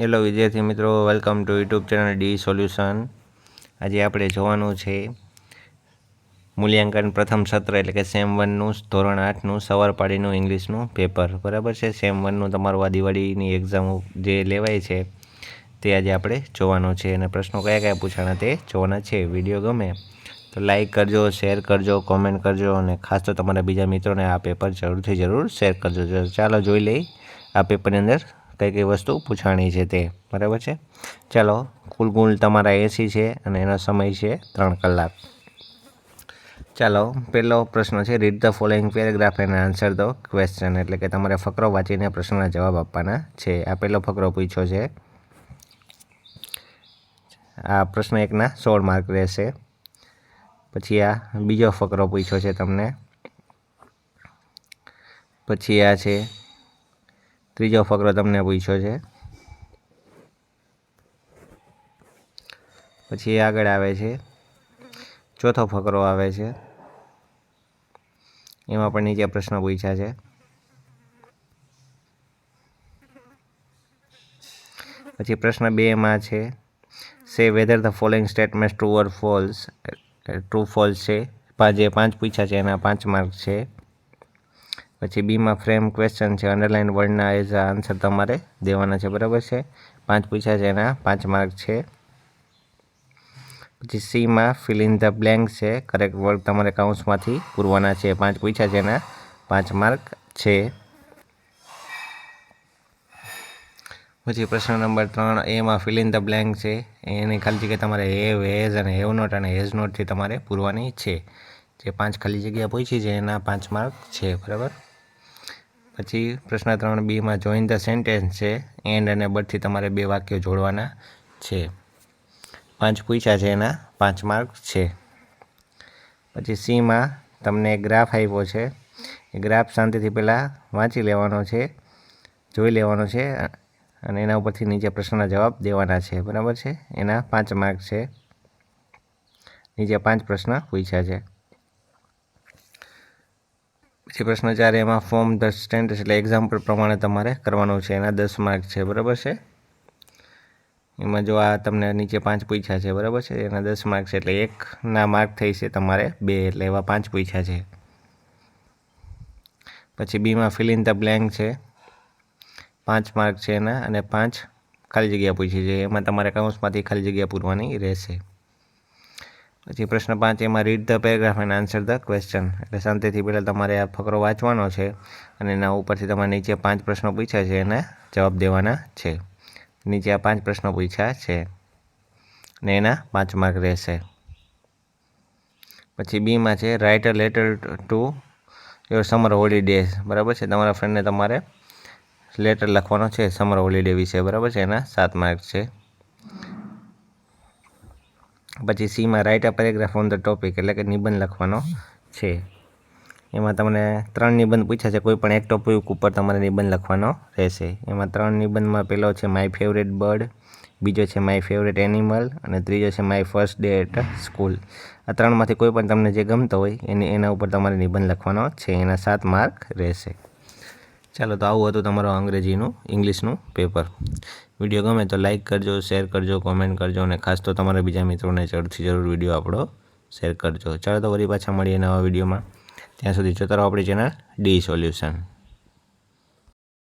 Hello વિદ્યાર્થી મિત્રો welcome to YouTube channel D solution આજે આપણે જોવાનું છે મૂલ્યાંકન પ્રથમ સત્ર એટલે કે સેમ વનનું ધોરણ આઠનું સવાર પાડીનું ઇંગ્લિશનું પેપર બરાબર છે? સેમ વનનું તમારું આ દિવાળીની એક્ઝામ જે લેવાય છે તે આજે આપણે જોવાનું છે અને પ્રશ્નો કયા કયા પૂછાણા તે જોવાના છે. વીડિયો ગમે તો લાઈક કરજો શેર કરજો કોમેન્ટ કરજો અને ખાસ તો તમારા બીજા મિત્રોને આ પેપર જરૂરથી જરૂર શેર કરજો. ચાલો જોઈ લઈ આ પેપરની અંદર કઈ કઈ વસ્તુ પૂછાણી છે તે, બરાબર છે? ચાલો, કુલ ગુણ તમારા એસી છે અને એનો સમય છે ત્રણ કલાક. ચાલો, પહેલો પ્રશ્ન છે read the following paragraph and answer the question એટલે કે તમારે ફકરો વાંચીને પ્રશ્નના જવાબ આપવાના છે. આ પહેલો ફકરો પૂછ્યો છે. આ પ્રશ્ન એકના સોળ માર્ક રહેશે. પછી આ બીજો ફકરો પૂછ્યો છે તમને. પછી આ છે ત્રીજો ફકરો તમને પૂછ્યો છે. પછી આગળ આવે છે. ચોથો ફકરો આવે છે. એમાં પણ નીચે પ્રશ્ન પૂછ્યા છે. પછી પ્રશ્ન બેમાં છે. Say whether the following statement true or false true false છે. જે પાંચ પૂછ્યા છે એના પાંચ માર્ક છે. પછી બીમાં ફ્રેમ ક્વેશ્ચન છે અંડરલાઇન વર્ડના એઝ આન્સર તમારે દેવાના છે, બરાબર છે? પાંચ પૂછ્યા છે એના, પાંચ માર્ક છે. પછી સીમાં ફિલ ધ બ્લેન્ક છે કરેક્ટ વર્ડ તમારે કાઉન્સમાંથી પૂરવાના છે. પાંચ પૂછ્યા છે એના, પાંચ માર્ક છે. પછી પ્રશ્ન નંબર ત્રણ એમાં ફિલ ધ બ્લેન્ક છે. એની ખાલી જગ્યા તમારે હેવ હેઝ અને હેવ નોટ અને હેઝ નોટથી તમારે પૂરવાની છે. જે પાંચ ખાલી જગ્યા પૂછી છે એના પાંચ માર્ક છે, બરાબર? પછી પ્રશ્ન ત્રણ બીમાં જોઈન ધ સેન્ટેન્સ છે. એન્ડ અને બટથી તમારે બે વાક્યો જોડવાના છે. પાંચ પૂછ્યા છે એના, પાંચ માર્ક છે. પછી સીમાં તમને ગ્રાફ આપ્યો છે. એ ગ્રાફ શાંતિથી પહેલાં વાંચી લેવાનો છે, જોઈ લેવાનો છે, અને એના ઉપરથી નીચે પ્રશ્નના જવાબ દેવાના છે. બરાબર છે? એના પાંચ માર્ક છે. નીચે પાંચ પ્રશ્ન પૂછ્યા છે. પછી પ્રશ્ન ચાર, એમાં ફોર્મ ધ સ્ટેન્ડ એટલે એક્ઝામ્પલ પ્રમાણે તમારે કરવાનું છે. એના દસ માર્ક છે, બરાબર છે? એમાં જો આ તમને નીચે પાંચ પૂછ્યા છે, બરાબર છે? એના દસ માર્ક છે એટલે એકના માર્ક થઈ છે તમારે બે, એટલે એવા પાંચ પૂછ્યા છે. પછી બીમાં ફિલ ધ બ્લેન્ક છે. પાંચ માર્ક છે એના અને પાંચ ખાલી જગ્યા પૂછી છે. એમાં તમારે કાઉન્સમાંથી ખાલી જગ્યા પૂરવાની રહેશે. પછી પ્રશ્ન પાંચ, એમાં read the paragraph and answer the question એટલે શાંતિથી પહેલાં તમારે આ ફકરો વાંચવાનો છે અને એના ઉપરથી તમારે નીચે પાંચ પ્રશ્નો પૂછ્યા છે, એને જવાબ દેવાના છે. નીચે આ પાંચ પ્રશ્નો પૂછ્યા છે અને એના પાંચ માર્ક રહેશે. પછી બીમાં છે write a letter to your summer holidays બરાબર છે? તમારા ફ્રેન્ડને તમારે લેટર લખવાનો છે સમર હોલિડે વિશે. બરાબર છે? એના સાત માર્ક છે. પછી સીમાં write a paragraph on the topic એટલે કે નિબંધ લખવાનો છે. એમાં તમને ત્રણ નિબંધ પૂછ્યા છે. કોઈ પણ એક ટોપિક ઉપર તમારે નિબંધ લખવાનો રહેશે. એમાં ત્રણ નિબંધમાં પહેલો છે માય ફેવરેટ બર્ડ બીજો છે માય ફેવરેટ એનિમલ અને ત્રીજો છે my first day at school આ ત્રણમાંથી કોઈ પણ તમને જે ગમતો હોય, એની એના ઉપર તમારે નિબંધ લખવાનો છે. એના સાત માર્ક રહેશે. ચાલો તો આવું હતું તમારો અંગ્રેજીનું, ઇંગ્લિશનું પેપર. વીડિયો ગમે તો લાઇક કરજો, શેર કરજો, કોમેન્ટ કરજો અને ખાસ તો તમારા બીજા મિત્રોને જરૂરથી જરૂર વીડિયો આપણો શેર કરજો. ચાલો તો વળી પાછા મળીએ નવા વિડીયોમાં. ત્યાં સુધી જોતા રહો આપણી ચેનલ ડી સોલ્યુશન.